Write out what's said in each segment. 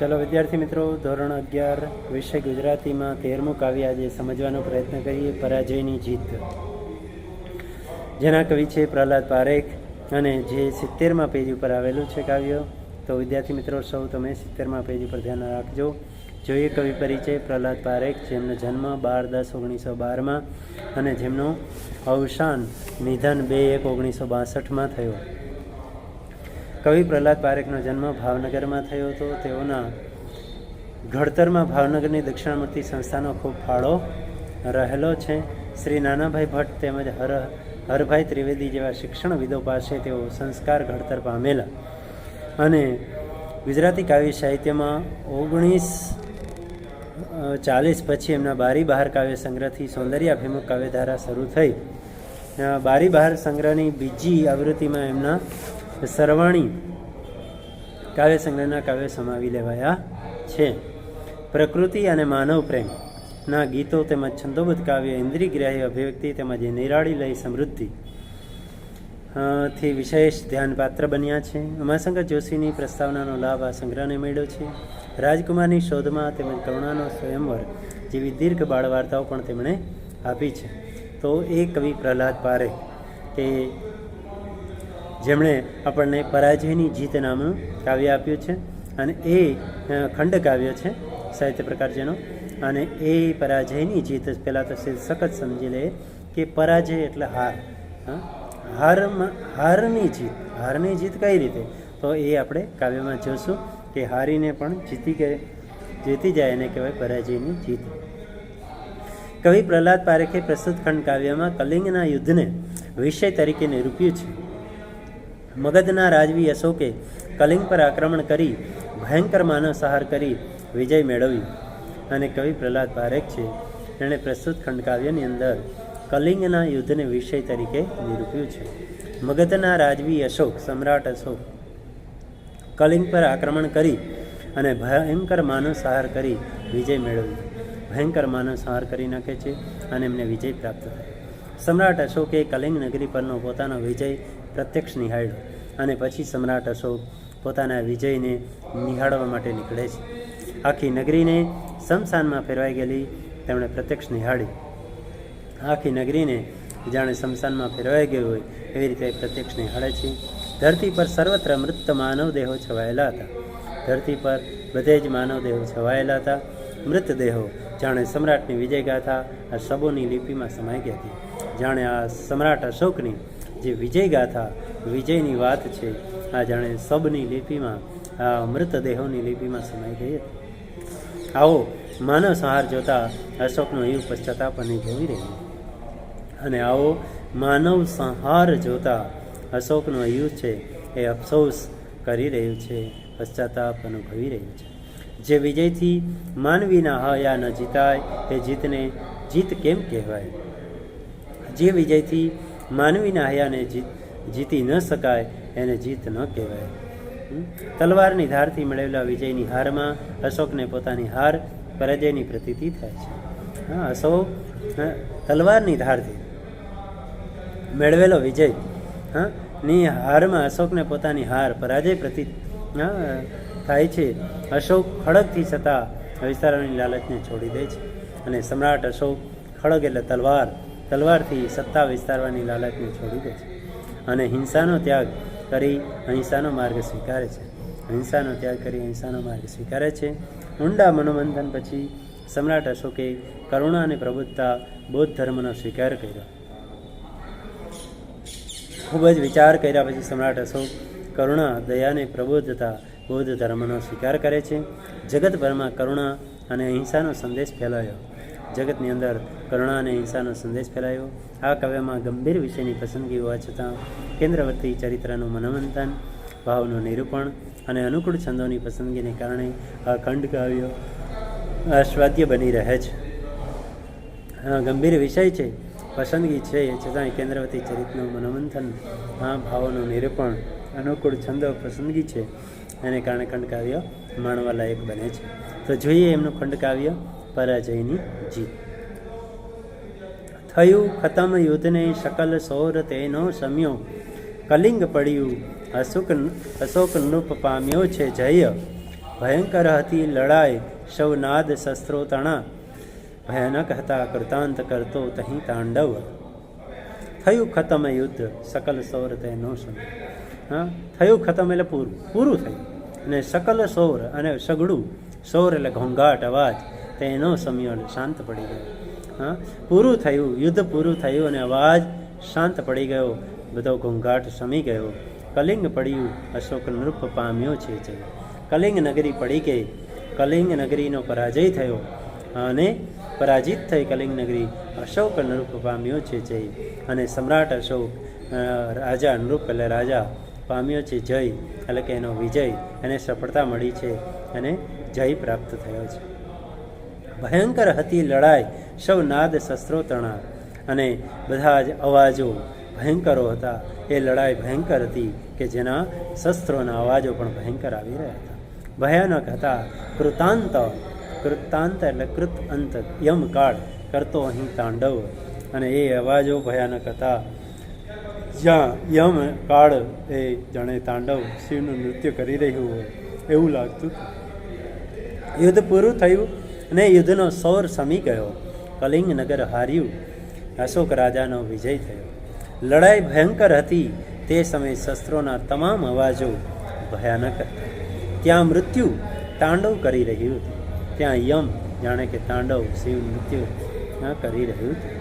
ચલો વિદ્યાર્થી મિત્રો, ધોરણ અગિયાર, વિષય ગુજરાતીમાં તેરમું કાવ્ય આજે સમજવાનો પ્રયત્ન કરીએ, પરાજયની જીત. જેના કવિ છે પ્રહલાદ પારેખ અને જે સિત્તેરમાં પેજ ઉપર આવેલું છે કાવ્ય. તો વિદ્યાર્થી મિત્રો, સૌ તમે સિત્તેરમાં પેજ ઉપર ધ્યાન રાખજો. જોઈએ કવિ પરિચય, પ્રહલાદ પારેખ, જેમનો જન્મ બાર દસ ઓગણીસો બારમાં અને જેમનું અવસાન નિધન બે એક ઓગણીસો બાસઠમાં થયો. કવિ પ્રહલાદ પારેખનો જન્મ ભાવનગરમાં થયો હતો. તેઓના ઘડતરમાં ભાવનગરની દક્ષિણામૂર્તિ સંસ્થાનો ખૂબ ફાળો રહેલો છે. શ્રી નાનાભાઈ ભટ્ટ તેમજ હર હરભાઈ ત્રિવેદી જેવા શિક્ષણવિદો પાસે તેઓ સંસ્કાર ઘડતર પામેલા. અને ગુજરાતી કાવ્ય સાહિત્યમાં ઓગણીસ ચાલીસ પછી એમના બારી બહાર કાવ્ય સંગ્રહથી સૌંદર્યાભિમુખ કાવ્યધારા શરૂ થઈ. બારી બહાર સંગ્રહની બીજી આવૃત્તિમાં એમના સરવાણી. કાવ્ય સંગ્રહના કાવ્ય સમાવી લેવાયા છે. પ્રકૃતિ અને માનવ પ્રેમ. ના ગીતો તેમજ છંદોબદ્ધ કાવ્ય, ઇન્દ્રિયગ્રાહી અભિવ્યક્તિ તેમજ નિરાળી લય સમૃદ્ધિ થી વિશેષ ધ્યાનપાત્ર બન્યા છે. ઉમાશંકર જોશીની પ્રસ્તાવનાનો લાભ આ સંગ્રહને મળ્યો છે. રાજકુમારની શોધમાં તેમજ કરુણાનો સ્વયંવર જેવી દીર્ઘ બાળ વાર્તાઓ પણ તેમણે આપી છે. તો એ કવિ પ્રહલાદ પારેખ કે જેમણે આપણને પરાજયની જીત નામનું કાવ્ય આપ્યું છે અને એ ખંડ કાવ્ય છે સાહિત્ય પ્રકાર જેનો અને એ પરાજયની જીત પહેલાં તો શીર્ષક જ સમજી લઈએ કે પરાજય એટલે હાર? હારમાં, હારની જીત. હારની જીત કઈ રીતે? તો એ આપણે કાવ્યમાં જોશું કે હારીને પણ જીતી ગયે જીતી જાય એને કહેવાય પરાજયની જીત. કવિ પ્રહલાદ પારેખે પ્રસ્તુત ખંડ કાવ્યમાં કલિંગના યુદ્ધને વિષય તરીકે નિરૂપ્યું છે. મગધના રાજવી અશોકે કલિંગ પર આક્રમણ કરી ભયંકર માનવ સહાર કરી વિજય મેળવ્યો. અને કવિ પ્રહલાદ પારેખ છે તેણે પ્રસ્તુત ખંડકાવ્યની અંદર કલિંગના યુદ્ધને વિષય તરીકે નિરૂપ્યું છે. મગધના રાજવી અશોક, સમ્રાટ અશોક, કલિંગ પર આક્રમણ કરી અને ભયંકર માનવ સહાર કરી વિજય મેળવ્યો. ભયંકર માનવ સહાર કરી નાખે છે અને એમને વિજય પ્રાપ્ત થાય. સમ્રાટ અશોકે કલિંગ નગરી પરનો પોતાનો વિજય પ્રત્યક્ષ નિહાળ્યો. અને પછી સમ્રાટ અશોક પોતાના વિજયને નિહાળવા માટે નીકળે છે. આખી નગરીને શમશાનમાં ફેરવાઈ ગયેલી તેમણે પ્રત્યક્ષ નિહાળી. આખી નગરીને જાણે શમશાનમાં ફેરવાઈ ગઈ હોય એવી રીતે પ્રત્યક્ષ નિહાળે છે. ધરતી પર સર્વત્ર મૃત માનવ દેહો છવાયેલા હતા. ધરતી પર બધે જ માનવ દેહો છવાયેલા હતા. મૃતદેહો જાણે સમ્રાટની વિજય ગાથા આ શબોની લિપિમાં સમાઈ ગઈ હતી. જાણે આ સમ્રાટ અશોકની જે વિજય ગાથા વિજયની વાત છે. આ જાણે શબની લિપિમાં, આ મૃતદેહોની લિપિમાં સમાઈ ગઈ હતી. આવો માનવ સંહાર જોતા અશોકનો યુગ પશ્ચાતાપ અને જોઈ રહ્યો અને આવો, માનવ સંહાર જોતા અશોકનો યુગ છે એ અફસોસ કરી રહ્યું છે, પશ્ચાતાપ અનુભવી રહ્યું છે. જે વિજયથી માનવીના હયા ન જીતાય તે જીતને જીત કેમ કહેવાય? જે વિજયથી માનવીના હયાને જીત જીતી ન શકાય એને જીત ન કહેવાય? તલવારની ધારથી મેળવેલા વિજયની હારમાં અશોકને પોતાની હાર પરાજયની પ્રતીતિ થાય છે. હા અશોક તલવારની ધારથી મેળવેલો વિજય હા ની હારમાં અશોકને પોતાની હાર પરાજય પ્રતિ હા, થાય છે. અશોક ખડગથી છતાં વિસ્તારોની લાલચને છોડી દે છે. અને સમ્રાટ અશોક ખડગ એટલે તલવાર તલવારથી સત્તા વિસ્તારવાની લાલચને છોડી દે છે. અને હિંસાનો ત્યાગ કરી અહિંસાનો માર્ગ સ્વીકારે છે. હિંસાનો ત્યાગ કરી અહિંસાનો માર્ગ સ્વીકારે છે. ઊંડા મનોમંથન પછી સમ્રાટ અશોકે કરુણા અને પ્રબુદ્ધતા બૌદ્ધ ધર્મનો સ્વીકાર કર્યો. ખૂબ જ વિચાર કર્યા પછી સમ્રાટ અશોક કરુણા દયાને પ્રબુદ્ધતા બૌદ્ધ ધર્મનો સ્વીકાર કરે છે. જગતભરમાં કરુણા અને અહિંસાનો સંદેશ ફેલાયો. જગતની અંદર કરુણા અને હિંસાનો સંદેશ ફેલાયો. આ કાવ્યમાં ગંભીર વિષયની પસંદગી હોવા છતાં કેન્દ્રવર્તી ચરિત્રનું મનોમંથન, ભાવનું નિરૂપણ અને અનુકૂળ છંદોની પસંદગીને કારણે આ ખંડ કાવ્યો આસ્વાદ્ય બની રહે છે. ગંભીર વિષય છે, પસંદગી છે છતાં કેન્દ્રવતી ચરિત્રનું મનોમંથન, આ ભાવોનું નિરૂપણ, અનુકૂળ છંદો પસંદગી છે. એને કારણે ખંડકાવ્ય માણવા લાયક બને છે. તો જોઈએ એમનું ખંડકાવ્ય પરાજયની જીત. થયું ખતમ યુદ્ધને શકલ સૌર તેનો સમ્યો. કલિંગ પડ્યું, અશોક અશોક નૃપ પામ્યો છે જય. ભયંકર હતી લડાઈ શવનાદ શસ્ત્રો તણા. ભયાનક હતા કૃતાંત કરતો તહીં તાંડવ. થયું ખતમ યુદ્ધ સકલ સૌર તેનો સમ્યો. હા, થયું ખતમ એટલે પૂરું પૂરું થયું. અને સકલ સૌર અને સગડું, સૌર એટલે ઘોંઘાટ અવાજ. તેનો સમય શાંત પડી ગયો. હા? પૂરું થયું, યુદ્ધ પૂરું થયું અને અવાજ શાંત પડી ગયો. બધો ઘોંઘાટ શમી ગયો. કલિંગ પડ્યું, અશોક નૃપ પામ્યો છે જય કલિંગ નગરી પડી ગઈ. કલિંગ નગરીનો પરાજય થયો. અને પરાજિત થઈ કલિંગ નગરી. અશોક નૃપ પામ્યો છે જય અને સમ્રાટ અશોક રાજા નૃપ એટલે રાજા, પામ્યો છે જય. એટલે કે એનો વિજય. એને સફળતા મળી છે. અને જય પ્રાપ્ત થયો છે. ભયંકર હતી લડાઈ, સૌ નાદ શસ્ત્રો તણા અને બધા જ અવાજો ભયંકરો હતા. એ લડાઈ ભયંકર હતી કે જેના શસ્ત્રોના અવાજો પણ ભયંકર આવી રહ્યા હતા. ભયાનક હતા. કૃતાંત કૃતાંત એટલે કૃત અંત યમ કાળ કરતો અહીં તાંડવ. અને એ અવાજો ભયાનક હતા. જ્યાં યમ કાળ એ જાણે તાંડવ, શિવનું નૃત્ય કરી રહ્યું હોય એવું લાગતું યુદ્ધ પૂરું થયું. અને યુદ્ધનો સૌર સમી ગયો. કલિંગ નગર હાર્યું. અશોક રાજાનો વિજય થયો. લડાઈ ભયંકર હતી. તે સમયે શસ્ત્રોના તમામ અવાજો ભયાનક હતા. ત્યાં મૃત્યુ તાંડવ કરી રહ્યું હતું. ત્યાં યમ, જાણે કે તાંડવ, શિવ નૃત્ય કરી રહ્યું હતું.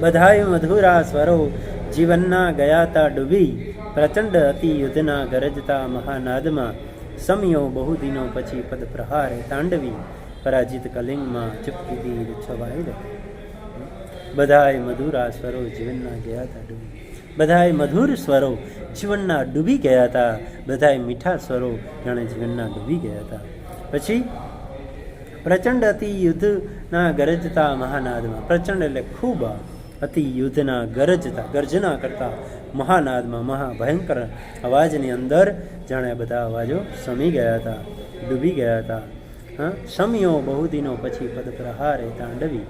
બધાય મધુરા સ્વરો જીવનના ગયા તા ડૂબી. પ્રચંડ અતિ યુદ્ધના ગરજતા મહાનાદમાં સમિયો બહુ દિનો પછી પદ પ્રહારે તાંડવી પરાજિત કલિંગમાં ચૂપકી દીધ છવાઈ રહે. બધાય મધુરા સ્વરો જીવનના ગયા હતા ડૂબી. બધાય મધુર સ્વરો જીવનના ડૂબી ગયા હતા. બધાય મીઠા સ્વરો જાણે જીવનના ડૂબી ગયા હતા. પછી પ્રચંડ અતિ યુદ્ધના ગરજતા મહાનાદમાં, પ્રચંડ એટલે ખૂબ અતિ યુદ્ધના ગરજતા, ગર્જના કરતા મહાનાદમાં મહાભયંકર અવાજની અંદર જાણે બધા અવાજો સમી ગયા હતા, ડૂબી ગયા હતા. હા? સમિયો બહુ દિનો પછી પદ પ્રહાર એ તાંડવી.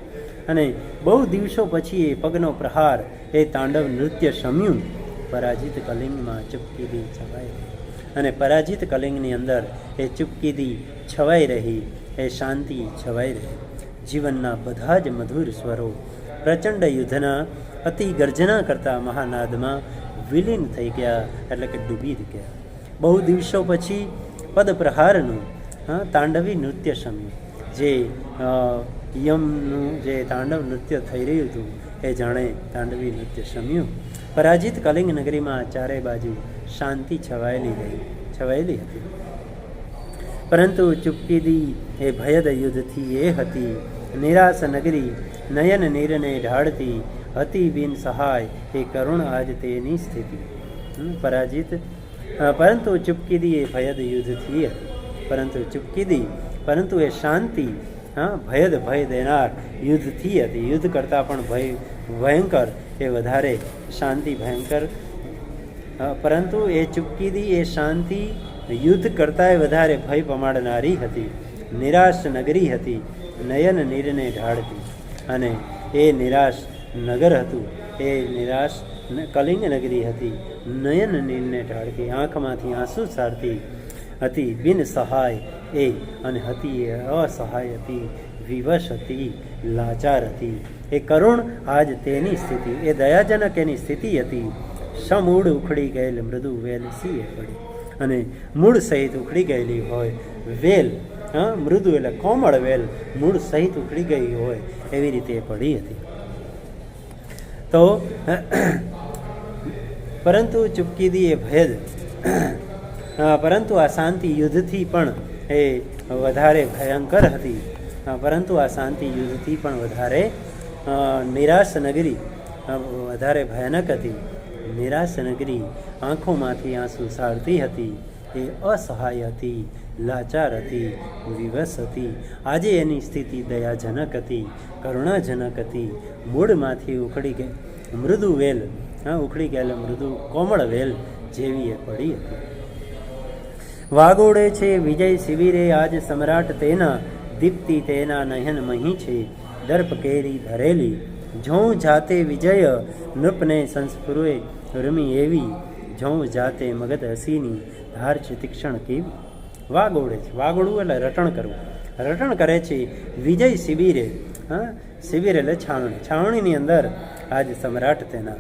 અને બહુ દિવસો પછી એ પગનો પ્રહાર, એ તાંડવ નૃત્ય શમ્યું પરાજિત કલિંગમાં ચૂપકીદી છવાઈ અને પરાજિત કલિંગની અંદર એ ચૂપકીદી છવાઈ રહી, એ શાંતિ છવાઈ રહી. જીવનના બધા જ મધુર સ્વરો, પ્રચંડ યુદ્ધના, અતિ ગર્જના કરતા મહાનાદમાં વિલીન થઈ ગયા, એટલે કે ડૂબી ગયા. બહુ દિવસો પછી પદ પ્રહારનું તાંડવી નૃત્ય શમ્યું જે યમનું જે તાંડવ નૃત્ય થઈ રહ્યું હતું, એ જાણે તાંડવી નૃત્ય શમ્યું પરાજિત કલિંગ નગરીમાં ચારે બાજુ શાંતિ છવાયેલી રહી, છવાયેલી હતી. પરંતુ ચૂપકીદી એ ભયદ યુદ્ધથી એ હતી. નિરાશ નગરી નયન નીરને ઢાળતી હતી બિન સહાય એ કરુણ આજ તેની સ્થિતિ. પરાજિત પરંતુ ચૂપકીદી એ ભયદ યુદ્ધથી હતી. પરંતુ ચૂપકીદી, પરંતુ એ શાંતિ, હા, ભયદ ભય દેનાર યુદ્ધથી હતી. યુદ્ધ કરતાં પણ ભય, ભયંકર એ વધારે શાંતિ ભયંકર. પરંતુ એ ચૂપકીદી, એ શાંતિ, યુદ્ધ કરતાંય વધારે ભય પમાડનારી હતી. નિરાશ નગરી હતી. નયન નીરને ઢાળતી. અને એ નિરાશ નગર હતું. એ નિરાશ કલિંગ નગરી હતી. નયન નીરને ઢાળતી. આંખમાંથી આંસુ સારતી. હતી બિન સહાય એ અને હતી એ અસહાય હતી વિવશ હતી લાચાર હતી એ કરુણ આજ તેની સ્થિતિ એ દયાજનક એની સ્થિતિ હતી સમૂળ ઉખડી ગયેલ મૃદુ વેલ સીએ પડી અને મૂળ સહિત ઉખડી ગયેલી હોય વેલ હા મૃદુ એટલે કોમળ વેલ મૂળ સહિત ઉખડી ગઈ હોય એવી રીતે પડી હતી તો પરંતુ ચૂપકીદી એ ભેદ પરંતુ આ શાંતિ યુદ્ધથી પણ એ વધારે ભયંકર હતી. પરંતુ આ શાંતિ યુદ્ધથી પણ વધારે નિરાશ નગરી વધારે ભયાનક હતી. નિરાશ નગરી આંખોમાંથી આંસુ સારતી હતી. એ અસહાય હતી, લાચાર હતી, વિવશ હતી. આજે એની સ્થિતિ દયાજનક હતી, કરુણાજનક હતી. મૂળમાંથી ઉખડી ગઈ મૃદુ વેલ હા, ઉખડી ગયેલ મૃદુ કોમળ વેલ જેવી એ પડી હતી. વાગોડે છે, વિજય શિબિરે આજ સમ્રાટ તેના, દીપ્તિ તેના નયન મહી છે, દર્પ કેરી ધરેલી. જો જાતે વિજય નૃપને સંસ્ફુરે રમી એવી જો જાતે મગધ હસીની ધાર છે તીક્ષણ કેવી. વાગોડે છે વાગોડવું એટલે રટણ કરવું. રટણ કરે છે વિજય શિબિરે, હા, શિબિર એટલે છાવણી. છાવણીની અંદર આજ સમ્રાટ તેના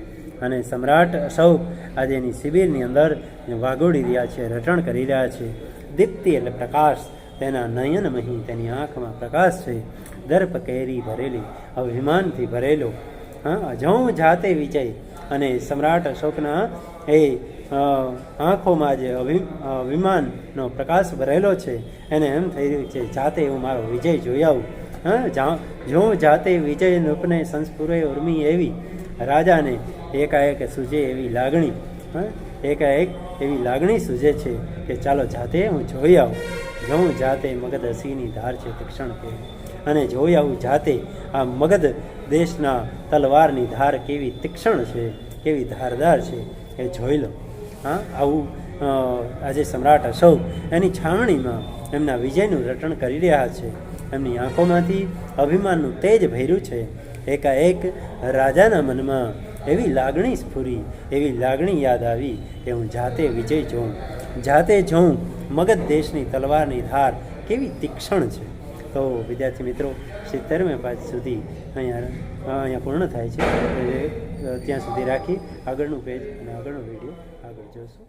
અને સમ્રાટ અશોક આજે એની શિબિરની અંદર વાગોડી રહ્યા છે, રટણ કરી રહ્યા છે. દીપ્તિ એટલે પ્રકાશ, તેના નયનમહી તેની આંખમાં પ્રકાશ છે. દર્પ કેરી ભરેલી, અભિમાનથી ભરેલો. હા જઉં જાતે વિજય. અને સમ્રાટ અશોકના એ આંખોમાં જે અભિ, અભિમાનનો પ્રકાશ ભરેલો છે. એને એમ થઈ રહ્યું છે, જાતે હું મારો વિજય જોઈ આવું. હા, જા, જો જાતે વિજય નૃપને સંસ્પુરે ઉર્મી એવી રાજાને એકાએક સૂજે એવી લાગણી, હા? એકાએક એવી લાગણી સૂજે છે કે ચાલો જાતે હું જોઈ આવું. જોઉં જાતે મગધ સિંહની ધાર છે તીક્ષણ કે. અને જોઈ આવું જાતે આ મગધ દેશના તલવારની ધાર કેવી તીક્ષણ છે, કેવી ધારદાર છે, એ જોઈ લો. હા, આવું આજે સમ્રાટ અશોક એની છાવણીમાં એમના વિજયનું રટણ કરી રહ્યા છે. એમની આંખોમાંથી અભિમાનનું તેજ ભર્યું છે. એકાએક રાજાના મનમાં એવી લાગણી સ્ફુરી, એવી લાગણી યાદ આવી કે હું જાતે વિજય જોઉં જાતે જોઉં મગધ દેશની તલવારની ધાર. કેવી તીક્ષણ છે. તો વિદ્યાર્થી મિત્રો, સિત્તેરમે પાંચ સુધી અહીંયા અહીંયા પૂર્ણ થાય છે. ત્યાં સુધી રાખી આગળનું પેજ અને આગળનો વીડિયો આગળ જોશું.